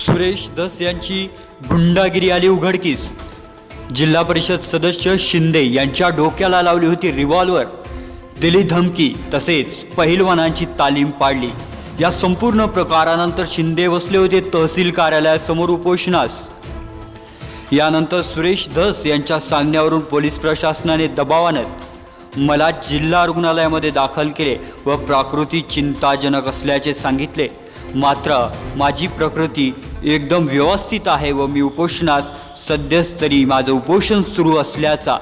सुरेश दस यांची गुंडागिरी आली उघडकीस. जिल्हा परिषद सदस्य शिंदे यांच्या डोक्याला लावली होती रिव्हॉल्वर दिली धमकी तसेच पहिलवानांची तालीम पाडली. या संपूर्ण प्रकारानंतर शिंदे बसले होते तहसील कार्यालयासमोर उपोषणास. यानंतर सुरेश धस यांच्या सांगण्यावरून पोलीस प्रशासनाने दबाव आणत मला जिल्हा रुग्णालयामध्ये दाखल केले व प्रकृती चिंताजनक असल्याचे सांगितले. मात्र माझी प्रकृती एकदम व्यवस्थित आहे व मी उपोषणास सद्यस्तरी माझं उपोषण सुरू असल्याचा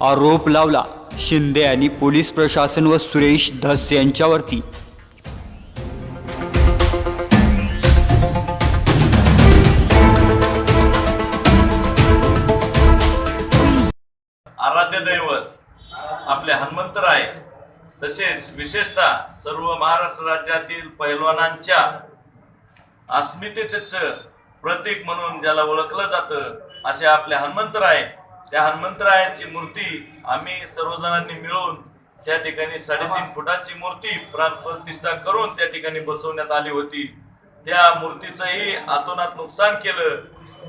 आरोप लावला. शिंदे यांनी पोलीस प्रशासन व सुरेश धस यांच्यावरती. आराध्य दैवत आपले हनुमंतराय तसेच विशेषतः सर्व महाराष्ट्र राज्यातील पैलवानांच्या अस्मितेचं प्रतीक म्हणून ज्याला ओळखलं जातं असे आपले हनुमंतराय त्या हनुमंतरायाची मूर्ती आम्ही सर्वजणांनी मिळून त्या ठिकाणी साडेतीन फुटाची मूर्ती प्राण प्रतिष्ठा करून त्या ठिकाणी बसवण्यात आली होती. त्या मूर्तीचंही आतोनात नुकसान केलं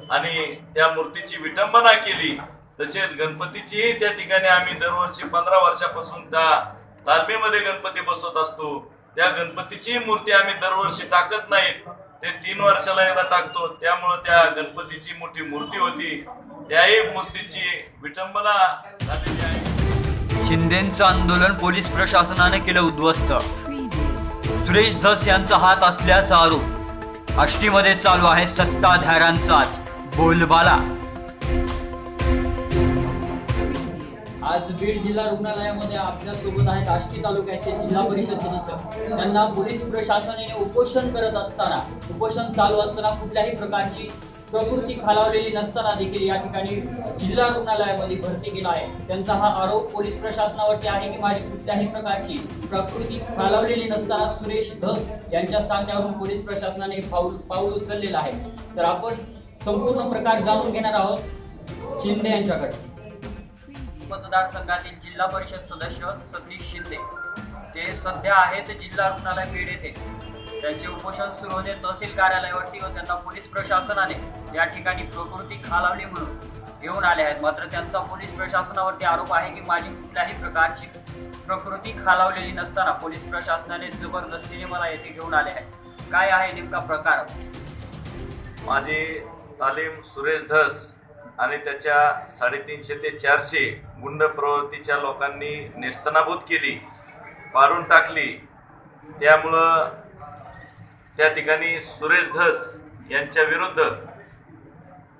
आणि त्या मूर्तीची विटंबना केली. तसेच गणपतीचीही त्या ठिकाणी आम्ही दरवर्षी पंधरा वर्षापासून त्या तालमीमध्ये गणपती बसवत असतो. त्या गणपतीची मूर्ती आम्ही दरवर्षी टाकत नाहीत. ते तीन वर्षाला एकदा टाकतो. त्यामुळं त्या गणपतीची मोठी मूर्ती होती. त्याही मूर्तीची विटंबना झालेली आहे. शिंदेचं आंदोलन पोलीस प्रशासनाने केलं उद्ध्वस्त. सुरेश धस यांचा हात असल्याचा आरोप. आष्टीमध्ये चालू आहे सत्ताधाऱ्यांचाच बोलबाला. आज बीड जिल्हा रुग्णालयामध्ये आपल्यासोबत आहेत आष्टी तालुक्याचे जिल्हा परिषद सदस्य. त्यांना पोलीस प्रशासनाने उपोषण करत असताना उपोषण चालू असताना कुठल्याही प्रकारची प्रकृती खालावलेली नसताना देखील या ठिकाणी जिल्हा रुग्णालयामध्ये भरती केला आहे. त्यांचा हा आरोप पोलीस प्रशासनावरती आहे की माझी कुठल्याही प्रकारची प्रकृती खालावलेली नसताना सुरेश धस यांच्या सांगण्यावरून पोलीस प्रशासनाने पाऊल पाऊल उचललेलं आहे. तर आपण संपूर्ण प्रकार जाणून घेणार आहोत शिंदे यांच्याकडे. मतदारसंघातील जिल्हा परिषद सदस्य सतीश शिंदे. ते सध्या आहेत जिल्हा रुग्णालय बीड येथे. त्यांचे उपोषण सुरू होते तहसील कार्यालयावरती व त्यांना पोलीस प्रशासनाने या ठिकाणी प्रकृती खालावली म्हणून घेऊन आले आहेत. मात्र त्यांचा पोलीस प्रशासनावरती आरोप आहे की माझी कुठल्याही प्रकारची प्रकृती खालावलेली नसताना पोलीस प्रशासनाने जबरदस्तीने मला येथे घेऊन आले आहे काय आहे नेमका प्रकार? माझे तालीम सुरेश धस आणि त्याच्या साडेतीनशे ते चारशे गुंड प्रवृत्तीच्या लोकांनी नेस्तनाबूत केली पाडून टाकली. त्यामुळं त्या ठिकाणी सुरेश धस यांच्या विरुद्ध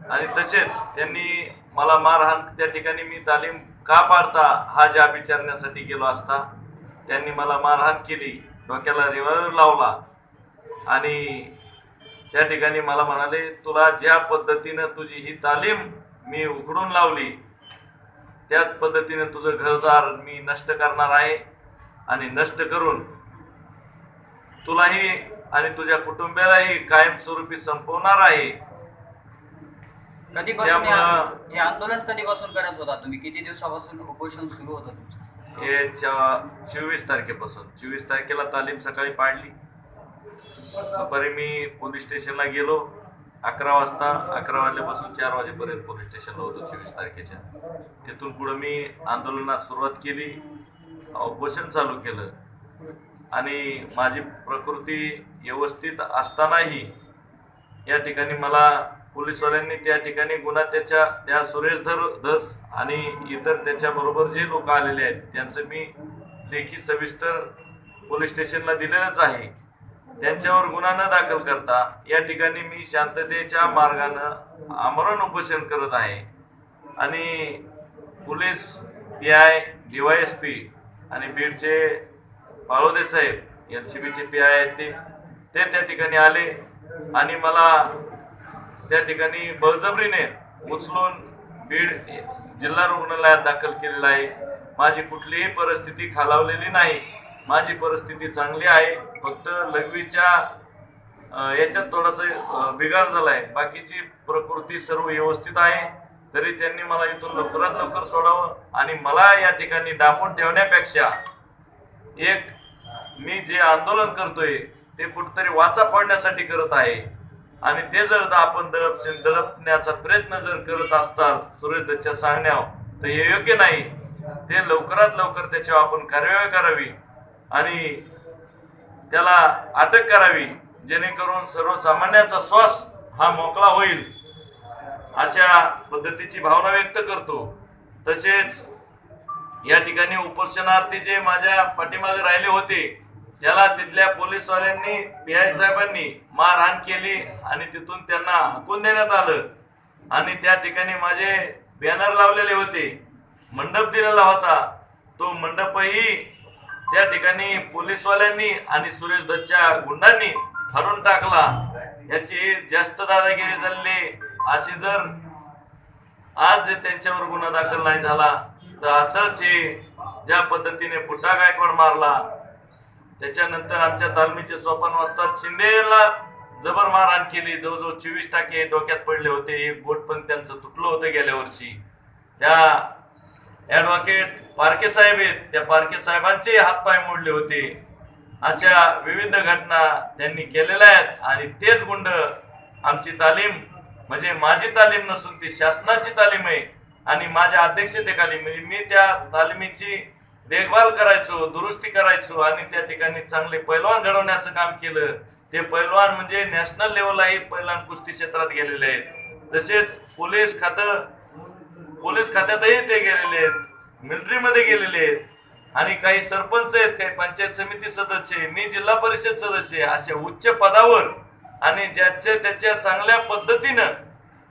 आणि तसेच त्यांनी मला मारहाण त्या ठिकाणी मी तालीम का पाडता हा जाब विचारण्यासाठी गेलो असता त्यांनी मला मारहाण केली डोक्याला रिव्हॉल्वर लावला. आणि त्या ठिकाणी मला म्हणाले तुला ज्या पद्धतीनं तुझी ही तालीम मी उघडून लावली. त्याच पद्धतीने तुझं घरदार मी नष्ट करणार आहे आणि नष्ट करून तुलाही आणि तुझ्या कुटुंबियालाही कायमस्वरूपी संपवणार आहे. कधीपासून त्यामुळं- हे- हे आंदोलन कधीपासून करत होता तुम्ही? किती दिवसापासून उपोषण सुरू होतं तुमचं? हे चोवीस तारखेपासून. चोवीस तारखेला तालीम सकाळी पाडली. दुपारी मी पोलीस स्टेशनला गेलो. अकरा वाजता अकरा वाजल्यापासून चार वाजेपर्यंत पोलीस स्टेशनला होतो चोवीस तारखेच्या. तिथून पुढं मी आंदोलनास सुरुवात केली उपोषण चालू केलं. आणि माझी प्रकृती व्यवस्थित असतानाही या ठिकाणी मला पोलीसवाल्यांनी त्या ठिकाणी गुन्हा त्याच्या त्या सुरेश धर धस आणि इतर त्याच्याबरोबर जे लोक आलेले आहेत त्यांचं मी लेखी सविस्तर पोलीस स्टेशनला दिलेलंच आहे. त्यांच्यावर गुन्हा न दाखल करता या ठिकाणी मी शांततेच्या मार्गानं आमरण उपोषण करत आहे. आणि police P I D Y S P आणि बीडचे पाळोदे साहेब एल सी बीचे पी आय आहेत ते. ते त्या ठिकाणी आले आणि मला त्या ठिकाणी बळजबरीने उचलून बीड जिल्हा रुग्णालयात दाखल केलेला आहे. माझी कुठलीही परिस्थिती खालावलेली नाही. माझी परिस्थिती चांगली आहे. फक्त लघवीच्या याच्यात थोडासा बिघाड झाला आहे बाकीची प्रकृती सर्व व्यवस्थित आहे. तरी त्यांनी मला इथून लवकरात लवकर सोडावं आणि मला या ठिकाणी डांबून ठेवण्यापेक्षा एक मी जे आंदोलन करतोय ते कुठंतरी वाचा पडण्यासाठी करत आहे. आणि ते जर आपण दडप दडपण्याचा प्रयत्न जर करत असताल सुरेश दत्तच्या सांगण्यावर तर हे योग्य नाही. ते लवकरात लवकर त्याच्यावर आपण कार्यवाही करावी. आणि त्याला अटक करावी जेणेकरून सर्वसामान्यांचा श्वास हा मोकळा होईल अशा पद्धतीची भावना व्यक्त करतो. तसेच या ठिकाणी उपोषणार्थी जे माझ्या पाठीमागे राहिले होते त्याला तिथल्या पोलीसवाल्यांनी पी आय साहेबांनी मारहाण केली आणि तिथून त्यांना हाकून देण्यात आलं. आणि त्या ठिकाणी माझे बॅनर लावलेले होते. मंडप दिलेला होता. तो मंडपही त्या ठिकाणी पोलीसवाल्यांनी आणि सुरेश दत्तच्या गुंडांनी फाडून टाकला. याची जास्त दादागिरी झालेली अशी जर आज त्यांच्यावर गुन्हा दाखल नाही झाला तर असंच हे ज्या पद्धतीने पुट्टा गायकवाड मारला त्याच्यानंतर आमच्या तालमीचे स्वपन वाजतात शिंदेला जबर मारहाण केली. जवळजवळ चोवीस टाके डोक्यात पडले होते. एक बोट पण त्यांचं तुटलं होतं गेल्या वर्षी. त्या ऍडव्होकेट पारके साहेब आहेत. त्या पारके साहेबांचे हातपाय मोडले होते. अशा विविध घटना त्यांनी केलेल्या आहेत आणि तेच गुंड आमची तालीम म्हणजे माझी तालीम नसून ती शासनाची तालीम आहे. आणि माझ्या अध्यक्षतेखाली म्हणजे मी त्या तालिमीची देखभाल करायचो दुरुस्ती करायचो आणि त्या ठिकाणी चांगले पैलवान घडवण्याचं काम केलं. ते पैलवान म्हणजे नॅशनल लेवललाही पैलवान कुस्ती क्षेत्रात गेलेले आहेत. तसेच पोलीस खातं पोलीस खात्यातही ते गेलेले आहेत. मिलिटरीमध्ये गेलेले आहेत. आणि काही सरपंच आहेत काही पंचायत समिती सदस्य मी जिल्हा परिषद सदस्य अशा उच्च पदावर आणि ज्याच्या त्याच्या चांगल्या पद्धतीनं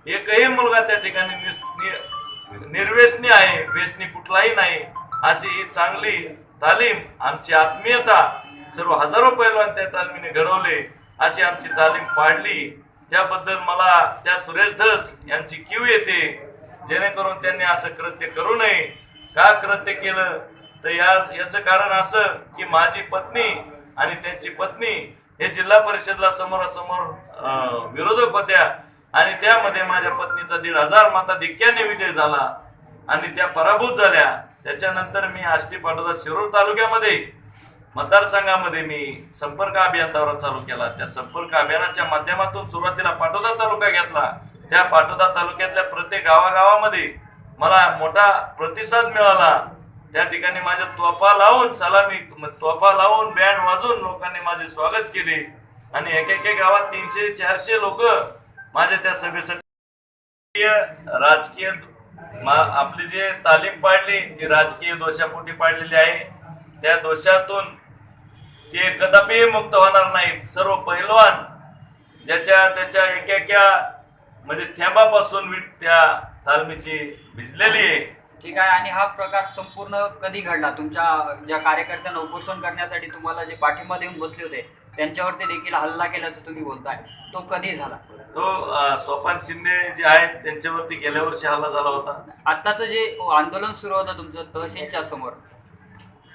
एकही मुलगा त्या ठिकाणी निस- नि- निर्व्यसनी आहे व्यसनी कुठलाही नाही अशी ही चांगली तालीम आमची आत्मीयता सर्व हजारो पैलवान त्या तालमीने घडवले अशी आमची तालीम पाडली. त्याबद्दल मला त्या सुरेश धस यांची क्यू येते. जेणेकरून त्यांनी असं कृत्य करू नये. का कृत्य केलं? तर या याचं कारण असं की माझी पत्नी आणि त्यांची पत्नी हे जिल्हा परिषदला समोरासमोर विरोधक होत्या. आणि त्यामध्ये माझ्या पत्नीचा दीड हजार मताधिक्याने विजय झाला आणि त्या पराभूत झाल्या. त्याच्यानंतर मी आष्टी पाटोदा शिरूर तालुक्यामध्ये मतदारसंघामध्ये मी संपर्क अभियान दौरा चालू केला. त्या संपर्क अभियानाच्या माध्यमातून सुरुवातीला पाटोदा तालुका घेतला. त्या पाटोदा तालुक्यातल्या प्रत्येक गावागावामध्ये मला मोठा प्रतिसाद मिळाला. त्या ठिकाणी माझ्या तोफा लावून सलामी तोफा लावून बँड वाजून लोकांनी माझे स्वागत केले. आणि एक एक गावात तीनशे चारशे लोक माझ्या त्या सभेसाठी राजकीय मा- आपली जे तालीम पाडली ती राजकीय दोषापोटी पाडलेली आहे. त्या दोषातून ते कदापि मुक्त होणार नाही सर्व पैलवान ज्याच्या त्याच्या एक एका म्हणजे थेंबापासून वीट त्या तालमीची भिजलेली आहे. ठीक आहे आणि हा प्रकार संपूर्ण कधी घडला? तुमच्या ज्या कार्यकर्त्यांना उपोषण करण्यासाठी तुम्हाला जे पाठिंबा देऊन बसले होते त्यांच्यावरती देखील हल्ला केल्याचं तुम्ही बोलताय. तो कधी झाला? तो सोपान शिंदे जे आहेत त्यांच्यावरती गेल्या वर्षी हल्ला झाला होता. आत्ताचं जे आंदोलन सुरू होतं तुमचं तहसीलच्या समोर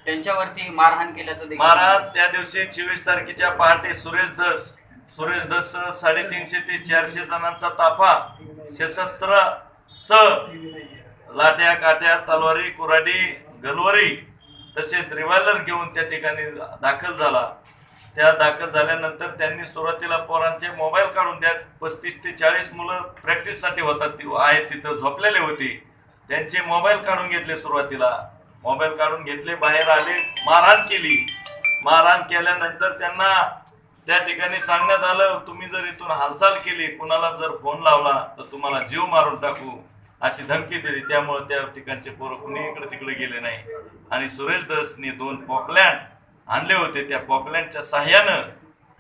त्यांच्यावरती मारहाण केल्याचं देखील महाराज त्या दिवशी चोवीस तारखेच्या पहाटे सुरेश धस सुरेश दस साडेतीनशे ते चारशे जणांचा ताफा सशस्त्र स लाट्या काट्या तलवारी कुराडी गलवरी तसेच रिव्हॉल्वर घेऊन त्या ठिकाणी दाखल झाला. त्या दाखल झाल्यानंतर त्यांनी सुरुवातीला पोरांचे मोबाईल काढून द्या पस्तीस ते चाळीस मुलं प्रॅक्टिससाठी होतात. ती आहेत तिथं झोपलेले होते. त्यांचे मोबाईल काढून घेतले सुरुवातीला. मोबाईल काढून घेतले बाहेर आले मारहाण केली. मारहाण केल्यानंतर त्यांना त्या ठिकाणी सांगण्यात आलं तुम्ही जर इथून हालचाल केली कुणाला जर फोन लावला तर तुम्हाला जीव मारून टाकू अशी धमकी दिली. त्यामुळे त्या ठिकाणचे पोरं कुणी इकडे तिकडे गेले नाही. आणि सुरेश दसने दोन पॉपलँड आणले होते. त्या पॉपलँडच्या सहाय्यानं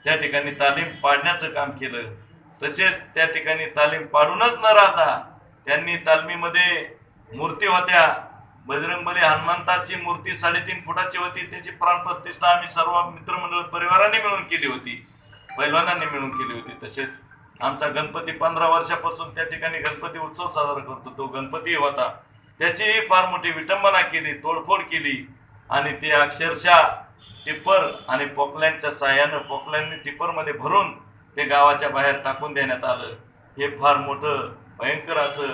त्या ठिकाणी तालीम पाडण्याचं काम केलं. तसेच त्या ठिकाणी तालीम पाडूनच न राहता त्यांनी तालमीमध्ये मूर्ती होत्या. बजरंगबली हनुमंताची मूर्ती साडेतीन फुटाची होती. त्याची प्राणप्रतिष्ठा आम्ही सर्व मित्रमंडळ परिवाराने मिळून केली होती. पैलवानांनी मिळून केली होती. तसेच आमचा गणपती पंधरा वर्षापासून त्या ठिकाणी गणपती उत्सव साजरा करतो. तो गणपती होता. त्याचीही फार मोठी विटंबना केली तोडफोड केली. आणि ते अक्षरशः टिप्पर आणि पॉकलँडच्या साह्यानं पॉकलँडने टिप्परमध्ये भरून ते गावाच्या बाहेर टाकून देण्यात आलं. हे फार मोठं भयंकर असं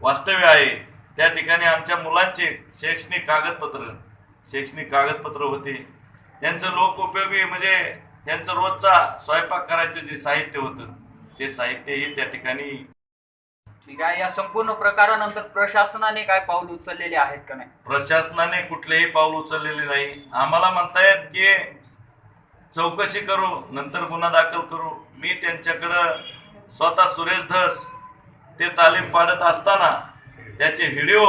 वास्तव्य आहे. त्या ठिकाणी आमच्या मुलांचे शैक्षणिक कागदपत्र शैक्षणिक कागदपत्र होते. त्यांचं लोक उपयोगी म्हणजे त्यांचं रोजचा स्वयंपाक करायचं जे साहित्य होतं ते साहित्यही त्या ठिकाणी ठीक आहे या संपूर्ण प्रकारानंतर प्रशासनाने काय पाऊल उचललेले आहेत का नाही? प्रशासनाने कुठलेही पाऊल उचललेले नाही. आम्हाला म्हणतायत की चौकशी करू नंतर गुन्हा दाखल करू. मी त्यांच्याकडं स्वतः सुरेश धस ते तालीम पाडत असताना त्याचे व्हिडिओ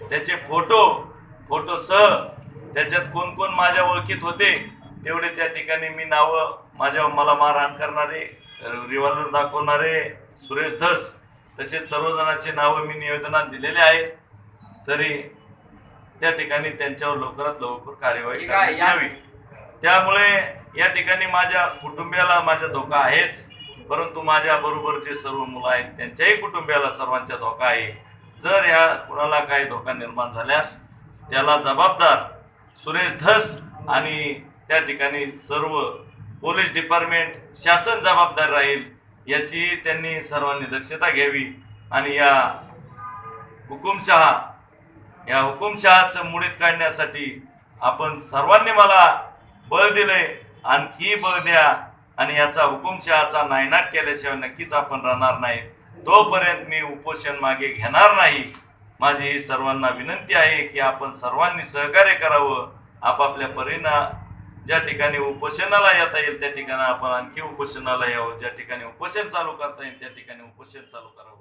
त्याचे फोटो फोटो सह त्याच्यात कोण कोण माझ्या ओळखीत होते तेवढे त्या ठिकाणी मी नावं माझ्या मला मारहाण करणारे रिव्हॉल्वर दाखवणारे सुरेश धस तसेच सर्वजणांची नावं मी निवेदनात दिलेले आहेत. तरी त्या ठिकाणी त्यांच्यावर लवकरात लवकर कार्यवाही आहे, करण्यात यावी. त्यामुळे या ठिकाणी माझ्या कुटुंबियाला माझा धोका आहेच परंतु माझ्या बरोबर जे सर्व मुलं आहेत त्यांच्याही कुटुंबियाला सर्वांचा धोका आहे. जर या कुणाला काही धोका निर्माण झाल्यास त्याला जबाबदार सुरेश धस आणि त्या ठिकाणी सर्व पोलीस डिपार्टमेंट शासन जबाबदार राहील याची त्यांनी सर्वांनी दक्षता घ्यावी. आणि या हुकुमशहा या हुकुमशहाचं मुडीत काढण्यासाठी आपण सर्वांनी मला बळ दिले आणखी बळ द्या. आणि याचा हुकुमशहाचा नायनाट केल्याशिवाय नक्कीच आपण राहणार नाही. तोपर्यंत मी उपोषण मागे घेणार नाही माझी सर्वांना विनंती आहे की आपण सर्वांनी सहकार्य करावं. आपापल्या परीना ज्या ठिकाणी उपोषणाला येता येईल त्या ठिकाणी आपण आणखी उपोषणाला यावं. ज्या ठिकाणी उपोषण चालू करता येईल त्या ठिकाणी उपोषण चालू करावं.